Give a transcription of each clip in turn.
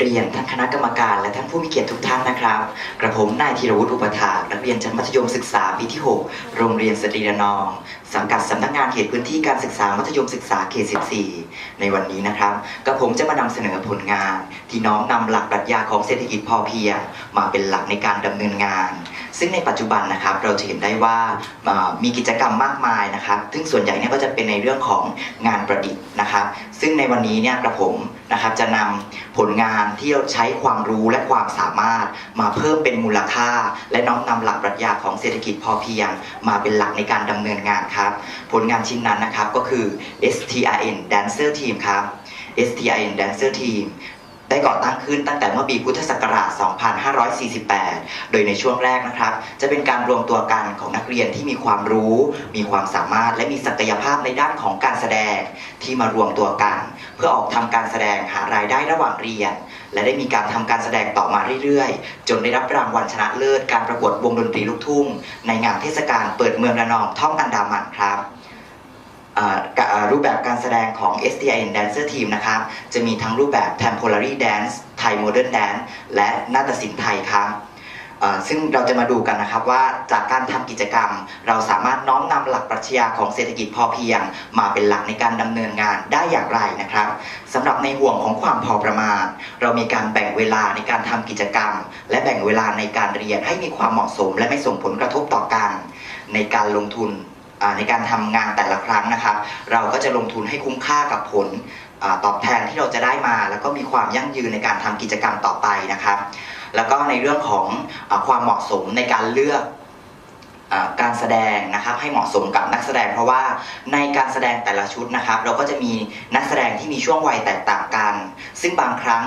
เรียนท่านคณะกรรมการและท่านผู้มีเกียรติทุกท่านนะครับ กระผมนายธีรวุฒิอุปถากนักเรียนชั้นมัธยมศึกษาปีที่ 6 โรงเรียนสตรีระนอง สังกัดสำนักงานเขตพื้นที่การศึกษามัธยมศึกษาเขต 14 ในวันนี้นะครับ กระผมจะมานำเสนอผลงาน ที่น้อมนำหลักปรัชญาของเศรษฐกิจพอเพียง มาเป็นหลักในการดำเนินงาน ซึ่งในปัจจุบันนะครับเราจะเห็นได้ว่ามีกิจกรรมมากมายนะครับ ซึ่งส่วนใหญ่เนี่ยก็จะเป็นในเรื่องของงานประดิษฐ์นะครับ ซึ่งในวันนี้เนี่ยกระผม นะครับจะนำผลงานที่ใช้ความรู้และความสามารถมาเพิ่มเป็นมูลค่า และน้อมนำหลักปรัชญาของเศรษฐกิจพอเพียง มาเป็นหลักในการดำเนินงานครับ ผลงานชิ้นนั้นนะครับก็คือ STRN Dancer Team ครับ STRN Dancer Team ได้ก่อตั้งขึ้นตั้งแต่เมื่อปีพุทธศักราช 2548 โดยในช่วงแรกนะครับ จะเป็นการรวมตัวกันของนักเรียนที่มีความรู้ มีความสามารถและมีศักยภาพในด้านของการแสดง ที่มารวมตัวกัน เพื่อออกทำการแสดงหารายได้ระหว่างเรียน และได้มีการทำการแสดงต่อมาเรื่อยๆ จนได้รับรางวัลชนะเลิศการประกวดวงดนตรีลูกทุ่ง ในงานเทศกาลเปิดเมืองระนองท่องอันดามันครับ รูปแบบการแสดงของ STIN Dancer Team นะครับ จะมีทั้งรูปแบบ Temporary Dance Thai Modern Dance และนาฏศิลป์ไทยครับอ่าซึ่งเราจะมาดูกันนะครับว่าจากการทำกิจกรรม เราสามารถน้อมนำหลักปรัชญาของเศรษฐกิจพอเพียง มาเป็นหลักในการดำเนินงานได้อย่างไรนะครับสำหรับในห่วงของความพอประมาณ เรามีการแบ่งเวลาในการทำกิจกรรม และแบ่งเวลาในการเรียนให้มีความเหมาะสม และไม่ส่งผลกระทบต่อกันในการลงทุน ในการทำงานแต่ละครั้งนะครับ เราก็จะลงทุนให้คุ้มค่ากับผลอตอบแทนที่เราจะได้มา แล้วก็มีความยั่งยืนในการทำกิจกรรมต่อไปนะครับ แล้วก็ในเรื่องของอความเหมาะสมในการเลือกอการแสดงนะครับให้เหมาะสมกับนักแสดง เพราะว่าในการแสดงแต่ละชุดนะครับ เราก็จะมีนักแสดงที่มีช่วงวัยแตกต่างกัน ซึ่งบางครั้ง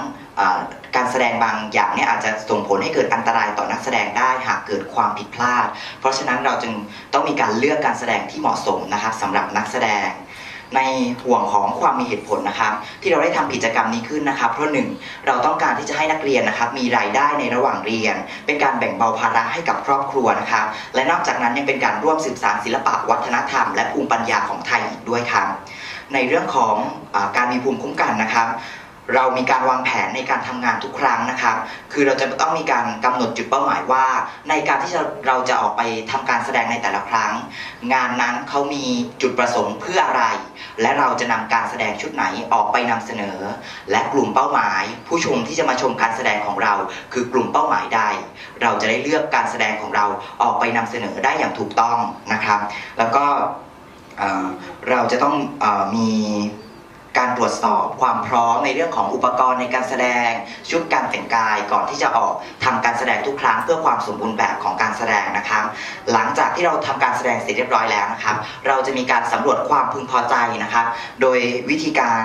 การแสดงบางอย่างเนี่ยอาจจะส่งผลให้เกิดอันตรายต่อนักแสดงได้หากเกิดความผิดพลาด เพราะฉะนั้นเราจึงต้องมีการเลือกการแสดงที่เหมาะสมนะครับสำหรับนักแสดง ในห่วงของความมีเหตุผลนะครับที่เราได้ทำกิจกรรมนี้ขึ้นนะครับ เพราะหนึ่งเราต้องการที่จะให้นักเรียนนะครับมีรายได้ในระหว่างเรียน เป็นการแบ่งเบาภาระให้กับครอบครัวนะครับและนอกจากนั้นยังเป็นการร่วมสืบสานศิลปะวัฒนธรรม และภูมิปัญญาของไทยอีกด้วยครับในเรื่องของอการมีภูมิคุ้มกันนะครับ เรามีการวางแผนในการทำงานทุกครั้งนะครับ คือเราจะต้องมีการกำหนดจุดเป้าหมายว่า ในการที่จะเราจะออกไปทำการแสดงในแต่ละครั้ง งานนั้นเขามีจุดประสงค์เพื่ออะไร และเราจะนำการแสดงชุดไหนออกไปนำเสนอ และกลุ่มเป้าหมาย ผู้ชมที่จะมาชมการแสดงของเรา คือกลุ่มเป้าหมายใด เราจะได้เลือกการแสดงของเราออกไปนำเสนอได้อย่างถูกต้องนะครับ แล้วก็เราจะต้องอมี การตรวจสอบความพร้อมในเรื่องของอุปกรณ์ในการแสดง ชุดการแต่งกายก่อนที่จะออกทำการแสดงทุกครั้งเพื่อความสมบูรณ์แบบของการแสดงนะครับหลังจากที่เราทำการแสดงเสร็จเรียบร้อยแล้วนะครับ เราจะมีการสำรวจความพึงพอใจนะครับ โดยวิธีการ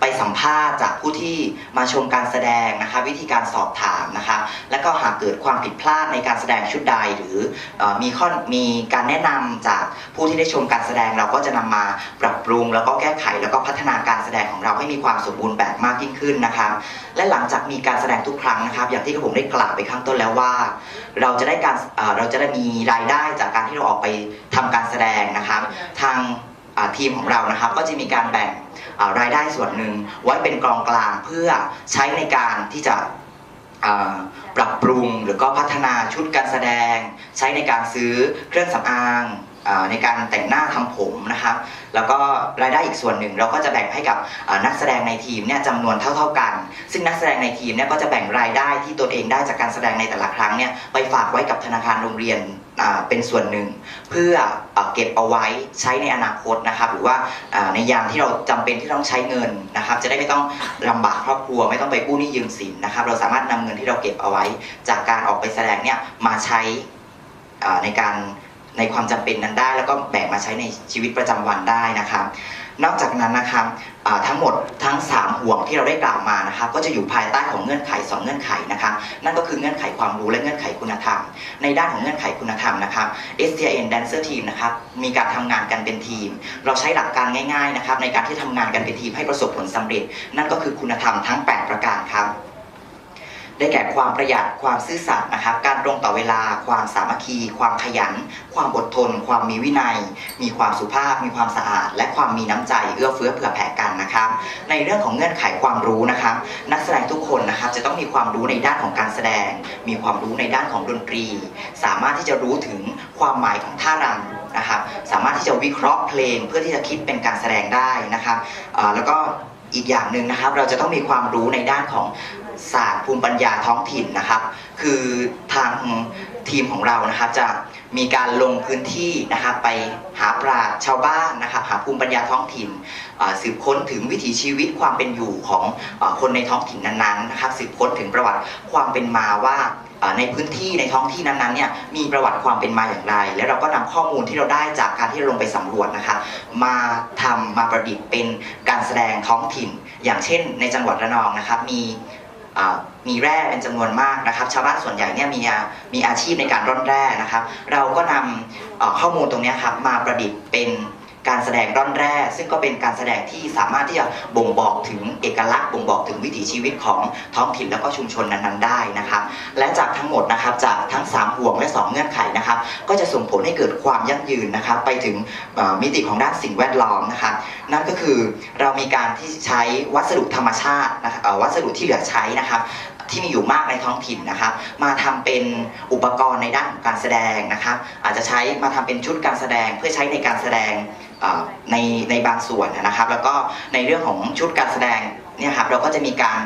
ไปสัมภาษณ์จากผู้ที่มาชมการแสดงนะครับวิธีการสอบถามนะครับและก็หากเกิดความผิดพลาดในการแสดงชุดใดหรือเอ่อมีข้อมีการแนะนำจากผู้ที่ได้ชมการแสดงเราก็จะนำมาปรับปรุงแล้วก็แก้ไขแล้วก็พัฒนาการแสดงของเราให้มีความสมบูรณ์แบบมากยิ่งขึ้นนะครับ และหลังจากมีการแสดงทุกครั้งนะครับ อย่างที่ผมได้กล่าวไปข้างต้นแล้วว่า เราจะได้การเราจะได้มีรายได้จากการที่เราออกไปทำการแสดงนะครับ ทางทีมของเรานะครับ ก็จะมีการแบ่งรายได้ส่วนหนึ่งไว้เป็นกองกลางเพื่อใช้ในการที่จะปรับปรุงหรือก็พัฒนาชุดการแสดง ใช้ในการซื้อเครื่องสำอาง ในการแต่งหน้าทำผมนะครับ แล้วก็รายได้อีกส่วนหนึ่งเราก็จะแบ่งให้กับนักแสดงในทีมเนี่ยจำนวนเท่า ๆกัน ซึ่งนักแสดงในทีมเนี่ยก็จะแบ่งรายได้ที่ตนเองได้จากการแสดงในแต่ละครั้งเนี่ยไปฝากไว้กับธนาคารโรงเรียนเป็นส่วนหนึ่ง เพื่ออเก็บเอาไว้ใช้ในอนาคตนะครับ หรือว่าในยามที่เราจำเป็นที่ต้องใช้เงินนะครับ จะได้ไม่ต้องลำบากครอบครัวไม่ต้องไปกู้หนี้ยืมสินนะครับ เราสามารถนำเงินที่เราเก็บเอาไว้ จากการออกไปแสดงเนี่ยมาใช้ในการ ในความจำเป็นนั้นได้ แล้วก็แบ่งมาใช้ในชีวิตประจำวันได้นะครับนอกจากนั้นนะครับทั้งหมดทั้ง 3 ห่วงที่เราได้กล่าวมานะครับก็จะอยู่ภายใต้ของเงื่อนไข 2 เงื่อนไขนะครับนั่นก็คือเงื่อนไขความรู้และเงื่อนไขคุณธรรม ในด้านของเงื่อนไขคุณธรรมนะครับ STIN Dancer Team นะครับมีการทำงานกันเป็นทีม เราใช้หลักการง่ายๆนะครับในการที่ทำงานกันเป็นทีมให้ประสบผลสำเร็จ นั่นก็คือคุณธรรมทั้ง 8 ประการครับ ได้แก่ความประหยัดความซื่อสัตย์นะครับ การตรงต่อเวลา ความสามัคคี ความขยัน ความอดทน ความมีวินัย มีความสุภาพ มีความสะอาด และความมีน้ำใจเอื้อเฟื้อเผื่อแผ่กันนะครับ ในเรื่องของเงื่อนไขความรู้นะครับ นักแสดงทุกคนนะครับ จะต้องมีความรู้ในด้านของการแสดง มีความรู้ในด้านของดนตรี สามารถที่จะรู้ถึงความหมายของท่ารำนะครับ สามารถที่จะวิเคราะห์เพลงเพื่อที่จะคิดเป็นการแสดงได้นะครับแล้วก็อีกอย่างหนึ่งนะครับ เราจะต้องมีความรู้ในด้านของ ศาสตร์ภูมิปัญญาท้องถิ่นนะครับ คือทางทีมของเรานะครับจะมีการลงพื้นที่นะครับไปหาปราชญ์ชาวบ้านนะครับหาภูมิปัญญาท้องถิ่นสืบค้นถึงวิถีชีวิตความเป็นอยู่ของอคนในท้องถิ่นนั้นๆนะครับสืบค้นถึงประวัติความเป็นมาว่าในพื้นที่ในท้องที่นั้นๆเนี่ยมีประวัติความเป็นมาอย่างไร และเราก็นำข้อมูลที่เราได้จากการที่เราลงไปสำรวจนะครับมาทำมาประดิษฐ์เป็นการแสดงท้องถิ่น อย่างเช่น ในจังหวัดระนองนะครับมี มีแร่เป็นจำนวนมากนะครับ ชาวบ้านส่วนใหญ่เนี่ยมีมีอาชีพในการร่อนแร่นะครับ เราก็นำเอ่อข้อมูลตรงนี้ครับมาประดิษฐ์เป็น การแสดงร่อนแร่ ซึ่งก็เป็นการแสดงที่สามารถที่จะบ่งบอกถึงเอกลักษณ์บ่งบอกถึงวิถีชีวิตของท้องถิ่นแล้วก็ชุมชนนั้นๆได้นะครับ และจากทั้งหมดนะครับจากทั้ง 3 ห่วงและ 2 เงื่อนไขนะครับก็จะส่งผลให้เกิดความยั่งยืนนะครับ ไปถึงมิติของด้านสิ่งแวดล้อมนะครับนั่นก็คือเรามีการที่ใช้วัสดุธรรมชาตินะครับวัสดุที่เหลือใช้นะครับ ที่มีอยู่มากในท้องถิ่นนะครับ มาทำเป็นอุปกรณ์ในด้านของการแสดงนะครับอาจจะใช้มาทำเป็นชุดการแสดงเพื่อใช้ในการแสดงในในบางส่วนนะครับ แล้วก็ในเรื่องของชุดการแสดงเนี่ยครับเราก็จะมีการ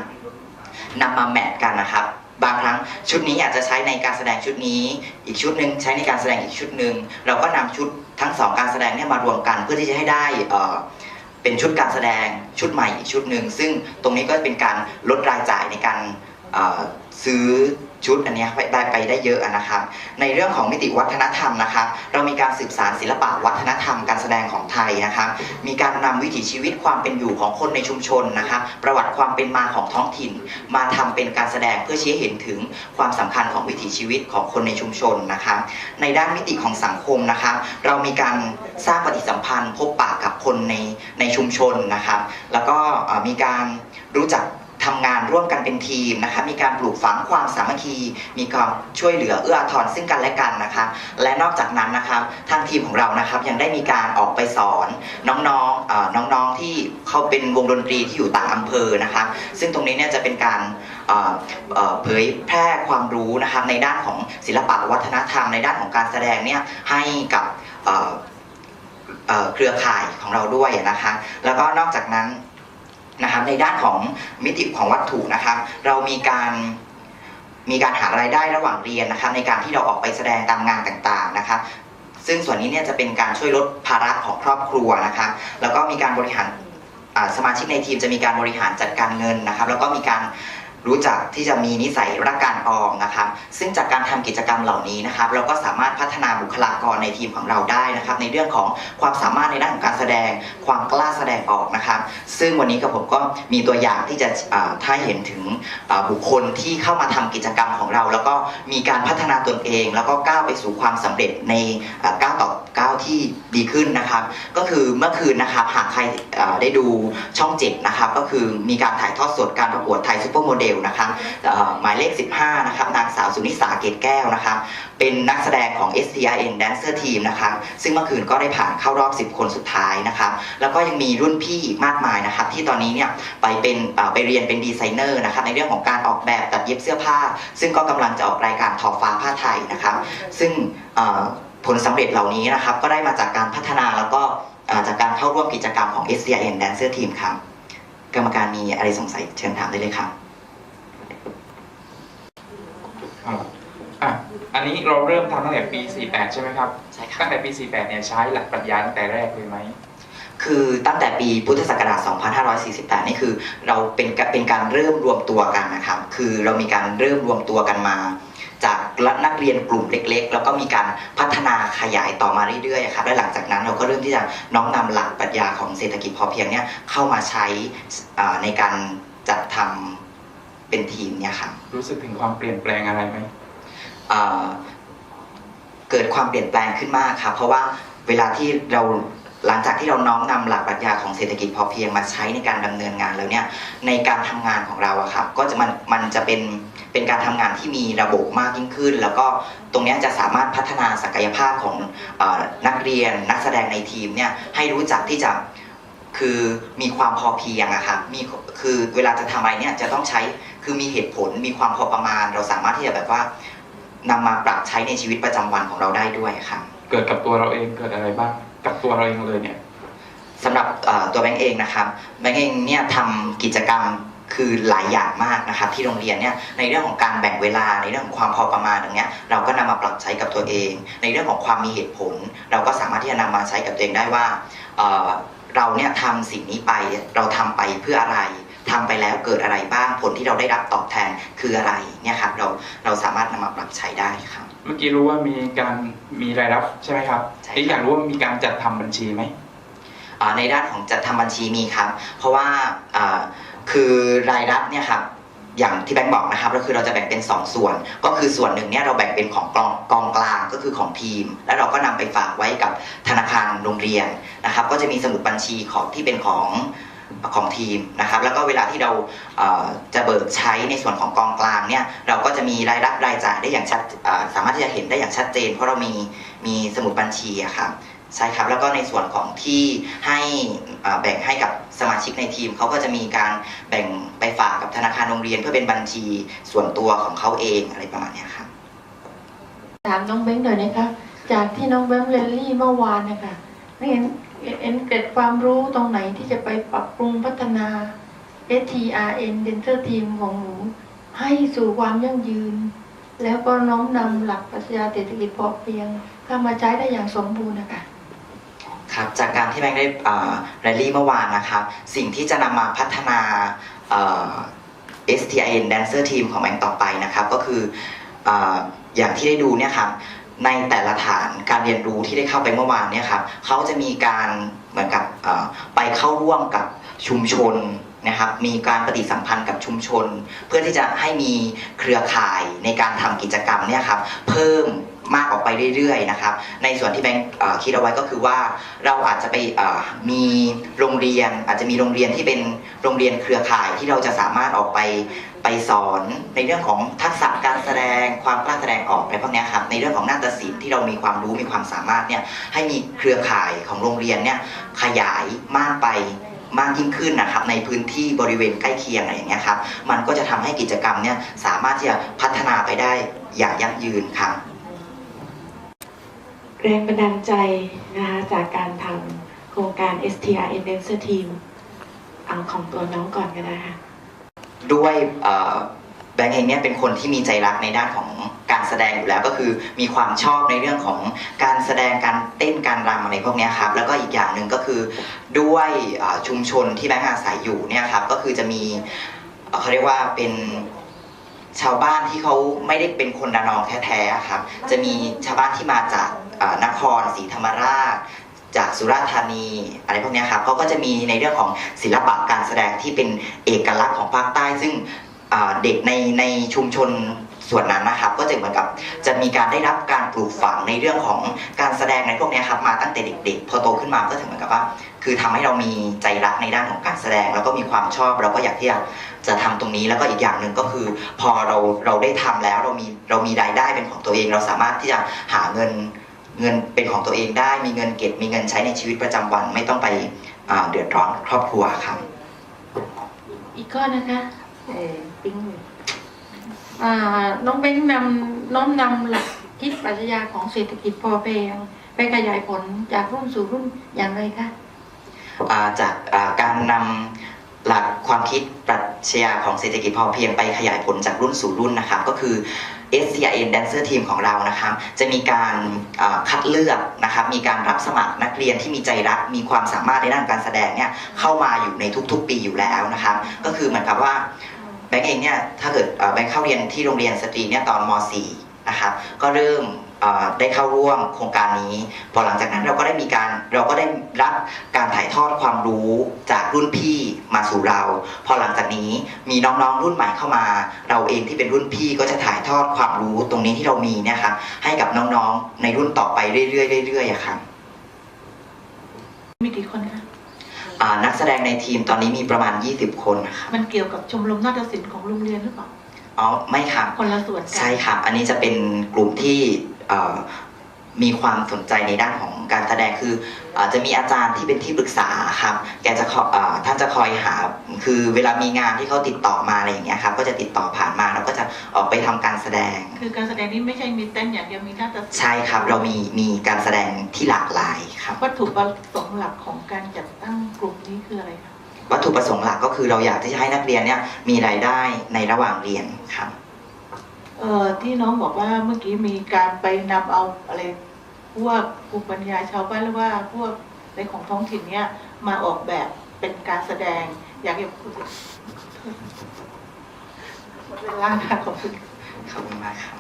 นำมาแมทกันนะครับบางครั้งชุดนี้อาจจะใช้ในการแสดงชุดนี้ อีกชุดหนึ่งใช้ในการแสดงอีกชุดหนึ่งเราก็นำชุดทั้งสองการแสดงเนี่ยมารวมกันเพื่อที่จะให้ได้เป็นชุดการแสดงชุดใหม่อีกชุดหนึ่งซึ่งตรงนี้ก็เป็นการลดรายจ่ายในการ ซื้อชุดอันนี้ไปได้ไปได้เยอะนะครับ ในเรื่องของมิติวัฒนธรรมนะครับเรามีการสืบสารศิลปะวัฒนธรรมการแสดงของไทยนะครับมีการนำวิถีชีวิตความเป็นอยู่ของคนในชุมชนนะครับประวัติความเป็นมาของท้องถิ่น มาทำเป็นการแสดงเพื่อชี้เห็นถึงความสำคัญของวิถีชีวิตของคนในชุมชนนะครับในด้านมิติของสังคมนะครับเรามีการสร้างปฏิสัมพันธ์ พบปะกับคนในในชุมชนนะครับ แล้วก็มีการรู้จัก ทำงานร่วมกันเป็นทีมนะครับมีการปลูกฝังความสามัคคี มีความช่วยเหลือเอื้ออาทรซึ่งกันและกันนะคะ และนอกจากนั้นนะครับทางทีมของเรานะครับยังได้มีการออกไปสอนน้องๆเอ่อน้องๆที่เขาเป็นวงดนตรีที่อยู่ต่างอำเภอนะครับซึ่งตรงนี้เนี่ยจะเป็นการเผยแพร่ความรู้นะครับในด้านของศิลปะวัฒนธรรมในด้านของการแสดงเนี่ยให้กับเครือข่ายของเราด้วยนะคะ แล้วก็นอกจากนั้น นะครับในด้านของมิติของวัตถุนะครับ เรามีการมีการหารายได้ระหว่างเรียนนะครับ ในการที่เราออกไปแสดงตามงานต่างๆนะครับซึ่งส่วนนี้เนี่ยจะเป็นการช่วยลดภาระของครอบครัวนะคะแล้วก็มีการบริหารสมาชิกในทีมจะมีการบริหารจัดการเงินนะครับ แล้วก็มีการ รู้จักที่จะมีนิสัยรักการออมนะครับ ซึ่งจากการทำกิจกรรมเหล่านี้นะครับ เราก็สามารถพัฒนาบุคลากรในทีมของเราได้นะครับ ในเรื่องของความสามารถในด้านของการแสดง ความกล้าแสดงออกนะครับ ซึ่งวันนี้กับผมก็มีตัวอย่างที่จะถ้าเห็นถึงบุคคลที่เข้ามาทำกิจกรรมของเรา แล้วก็มีการพัฒนาตนเอง แล้วก็ก้าวไปสู่ความสำเร็จในก้าวต่อ ที่ดีขึ้นนะครับ ก็คือเมื่อคืนนะครับหากใครได้ดูช่องเจ็ดนะครับก็คือมีการถ่ายทอดสดการประกวดไทยซูเปอร์โมเดลนะครับหมายเลข 15นะครับนางสาวสุนิสาเกตแก้วนะครับเป็นนักแสดงของ STRN Dancer Team นะครับซึ่งเมื่อคืนก็ได้ผ่านเข้ารอบ 10 คนสุดท้ายนะครับแล้วก็ยังมีรุ่นพี่อีกมากมายนะครับที่ตอนนี้เนี่ยไปเป็นไปเรียนเป็นดีไซเนอร์นะครับในเรื่องของการออกแบบตัดเย็บเสื้อผ้า ซึ่งก็กำลังจะออกรายการทอฟ้าผ้าไทยนะครับซึ่ง ผลสำเร็จเหล่านี้นะครับ ก็ได้มาจากการพัฒนาแล้วก็เอ่อจากการเข้าร่วมกิจกรรมของ STRN Dancer Team ครับ กรรมการมีอะไรสงสัยเชิญถามได้เลยครับอ่าอะอันนี้เราเริ่มทำตั้งแต่ปี 48 ใช่ไหมครับใช่ครับตั้งแต่ปี 48 เนี่ยใช้หลักปรัชญาตั้งแต่แรกเลยไหมคือตั้งแต่ปีพุทธศักราช 2548 นี่คือ เราเป็นกะเป็นการเริ่มรวมตัวกันนะครับ คือเรามีการเริ่มรวมตัวกันมา จากนักเรียนกลุ่มเล็ก ๆ แล้วก็มีการพัฒนาขยายต่อมาเรื่อยๆครับและหลังจากนั้นเราก็เริ่มที่จะน้อมนำหลักปรัชญาของเศรษฐกิจพอเพียงเนี่ยเข้ามาใช้อ่าในการจัดทำเป็นทีมเนี่ยครับรู้สึกถึงความเปลี่ยนแปลงอะไรไหมเอ่อเกิดความเปลี่ยนแปลงขึ้นมากครับเพราะว่าเวลาที่เรา หลังจากที่เราน้อมนำหลักปรัชญาของเศรษฐกิจพอเพียงมาใช้ในการดำเนินงานแล้วเนี่ยในการทำงานของเราอะครับก็จะมันมันจะเป็นเป็นการทำงานที่มีระบบมากยิ่งขึ้น แล้วก็ตรงนี้จะสามารถพัฒนาศักยภาพของอนักเรียนนักแสดงในทีมเนี่ยให้รู้จักที่จะคือมีความพอเพียงอะครับมีคือเวลาจะทำอะไรเนี่ยจะต้องใช้คือมีเหตุผลมีความพอประมาณ เราสามารถที่จะแบบว่านำมาปรับใช้ในชีวิตประจำวันของเราได้ด้วยครับเกิดกับตัวเราเองเกิดอะไรบ้าง กับตัวเราเองเลยเนี่ยสำหรับตัวแบงค์เองนะครับแบงค์เองเนี่ยทำกิจกรรมคือหลายอย่างมากนะครับที่โรงเรียนเนี่ยในเรื่องของการแบ่งเวลาในเรื่องของความพอประมาณตรงเนี้ยเราก็นำมาปรับใช้กับตัวเอง ในเรื่องของความมีเหตุผล เราก็สามารถที่จะนำมาใช้กับตัวเองได้ว่าเเราเนี่ยทำสิ่งนี้ไปเราทำไปเพื่ออะไรทำไปแล้วเกิดอะไรบ้างผลที่เราได้รับตอบแทนคืออะไรเนี่ยครับเราเราสามารถนำมาปรับใช้ได้ครับ เมื่อกี้รู้ว่ามีการมีรายรับใช่ไหมครับใช่ครับเอ๊ะอยากรู้ว่ามีการจัดทำบัญชีไหม อ่าในด้านของจัดทำบัญชีมีครับ เพราะว่าอ่าคือรายรับเนี่ยครับอย่างที่แบงค์บอกนะครับก็คือเราจะแบ่งเป็น 2 ส่วน ก็คือส่วนหนึ่งเนี่ยเราแบ่งเป็นของกองกองกลางก็คือของทีม แล้วเราก็นำไปฝากไว้กับธนาคารโรงเรียนนะครับ ก็จะมีสมุดบัญชีของที่เป็นของ ของทีมนะครับแล้วก็เวลาที่เราเจะเบิกใช้ในส่วนของกองกลางเนี่ยเราก็จะมีรายรับรายจ่ายได้อย่างชัดสามารถที่จะเห็นได้อย่างชัดเจน เพราะเรามีมีสมุดบัญชีอะครับใช่ครับแล้วก็ในส่วนของที่ให้แบ่งให้กับสมาชิกในทีมเขาก็จะมีการแบ่งไปฝากกับธนาคารโรงเรียน เพื่อเป็นบัญชีส่วนตัวของเขาเองอะไรประมาณนี้ครับถามน้องเบ้งหน่อยนะคะจากที่น้องเบ้งเรนลี่เมื่อวานนะคะไม่เห็น เห็นเกิดความรู้ตรงไหนที่จะไปปรับปรุงพัฒนา STRN Dental Team ของหนู ให้สู่ความยั่งยืน แล้วก็น้อมนำหลักปรัชญาเศรษฐกิจพอเพียงเข้ามาใช้ได้อย่างสมบูรณ์นะคะครับจากการที่แบงค์ได้เอ่อแรลลี่เมื่อวานนะครับ สิ่งที่จะนำมาพัฒนา STIN Dancer Team ของแบงค์ต่อไปนะครับ ก็คือออย่างที่ได้ดูเนี่ยครับ ในแต่ละฐานการเรียนรู้ที่ได้เข้าไปเมื่อวานเนี่ยครับเขาจะมีการเหมือนกับไปเข้าร่วมกับชุมชนนะครับมีการปฏิสัมพันธ์กับชุมชน เพื่อที่จะให้มีเครือข่ายในการทำกิจกรรมเนี่ยครับเพิ่ม มากออกไปเรื่อยๆนะครับ ในส่วนที่แบงค์คิดเอาไว้ก็คือว่าเราอาจจะไปมีโรงเรียน อาจจะมีโรงเรียนที่เป็นโรงเรียนเครือข่ายที่เราจะสามารถออกไปไปสอนในเรื่องของทักษะการแสดงความกล้าแสดงออกอะไรพวกนี้ครับในเรื่องของนาฏศิลป์ที่เรามีความรู้มีความสามารถเนี่ยให้มีเครือข่ายของโรงเรียนเนี่ยขยายมากไปมากยิ่งขึ้นนะครับในพื้นที่บริเวณใกล้เคียงอะไรอย่างเงี้ยครับมันก็จะทำให้กิจกรรมเนี่ยสามารถที่จะพัฒนาไปได้อย่างยั่งยืนครับ แรงบันดาลใจนะคะจากการทำโครงการ STR i n d e n c e r Team เอาของตัวน้องก่อนก็ได้ค่ะด้วยแบงค์เองเนี่ยเป็นคนที่มีใจรักในด้านของการแสดงอยู่แล้วก็คือมีความชอบในเรื่องของการแสดงการเต้นการรำอะไรพวกนี้ครับแล้วก็อีกอย่างหนึ่งก็คือด้วยชุมชนที่แบงค์อาศัยอยู่เนี่ยครับก็คือจะมีเขาเรียกว่าเป็นชาวบ้านที่เขาไม่ได้เป็นคนระนองแท้ๆครับจะมีชาวบ้านที่มาจาก นครศรีธรรมราช จากสุราษฎร์ธานีอะไรพวกนี้ครับเขาก็จะมีในเรื่องของศิลปะการแสดงที่เป็นเอกลักษณ์ของภาคใต้ ซึ่งเด็กในในชุมชนส่วนนั้นนะครับก็จะเหมือนกับจะมีการได้รับการปลูกฝังในเรื่องของการแสดงในพวกนี้ครับมาตั้งแต่เด็กๆ พอโตขึ้นมาก็ถึงเหมือนกับว่า คือทำให้เรามีใจรักในด้านของการแสดง แล้วก็มีความชอบเราก็อยากที่จะจะทำตรงนี้แล้วก็อีกอย่างหนึ่งก็คือ พอเราเราได้ทำแล้วเรามีเรามีรายได้เป็นของตัวเอง เราสามารถที่จะหาเงิน เงินเป็นของตัวเองได้มีเงินเก็บมีเงินใช้ในชีวิตประจำวันไม่ต้องไปอ่าเดือดร้อนครอบครัวครับ อีกข้อนะคะเออปิ๊งอยู่อ่าน้องเบ้งนำน้อมนำหลักคิดปรัชญาของเศรษฐกิจพอเพียงไปขยายผลจากรุ่นสู่รุ่นอย่างไรคะอ่าจากอ่าการนำหลักความคิดปรัชญาของเศรษฐกิจพอเพียงไปขยายผลจากรุ่นสู่รุ่นนะครับ ก็คือ SCIN Dancer Team ของเรานะครับจะมีการคัดเลือกนะครับมีการรับสมัครนักเรียนที่มีใจรัก มีความสามารถในด้านการแสดงเนี่ยเข้ามาอยู่ในทุกๆ ปีอยู่แล้วนะครับ ก็คือเหมือนกับว่าแบงค์เองเนี่ยถ้าเกิดแบงค์เข้าเรียนที่โรงเรียนสตรีเนี่ยตอนม .4 นะครับก็เริ่ม ได้เข้าร่วมโครงการนี้ พอหลังจากนั้นเราก็ได้มีการเราก็ได้รับการถ่ายทอดความรู้จากรุ่นพี่มาสู่เรา พอหลังจากนี้มีน้องๆรุ่นใหม่เข้ามา เราเองที่เป็นรุ่นพี่ก็จะถ่ายทอดความรู้ตรงนี้ที่เรามีเนี่ยครับให้กับน้องๆในรุ่นต่อไปเรื่อยๆเรื่อยๆอะครับมีกี่คนคะอ่านักแสดงในทีมตอนนี้มีประมาณ 20 คนนะครับมันเกี่ยวกับชมรมนาฏศิลป์ของโรงเรียนหรือเปล่าอ๋อไม่ครับคนละส่วนกัใช่ครับอันนี้จะเป็นกลุ่มที่เอ่อ มีความสนใจในด้านของการแสดงคืออาจะมีอาจารย์ที่เป็นที่ปรึกษาครับ แกจะขอเอ่อท่านจะคอยหา คือเวลามีงานที่เขาติดต่อมาอะไรอย่างเงี้ยครับ ก็จะติดต่อผ่านมาแล้วก็จะออกไปทำการแสดง คือการแสดงนี้ไม่ใช่มีเต้นอย่างเดียวมีนาฏศิลป์ใช่ครับ เรามีมีการแสดงที่หลากหลายครับ วัตถุประสงค์หลักของการจัดตั้งกลุ่มนี้คืออะไรคะ วัตถุประสงค์หลักก็คือเราอยากที่จะให้นักเรียนเนี่ยมีรายได้ในระหว่างเรียนครับ เอ่อที่น้องบอกว่าเมื่อกี้มีการไปนำเอาอะไรพวกภูมิปัญญาชาวบ้านหรือว่าพวกในของท้องถิ่นเนี่ยมาออกแบบเป็นการแสดง อยากเห็นคุณหมดเวลาค่ะขอบคุณ ขอบคุณมากครับ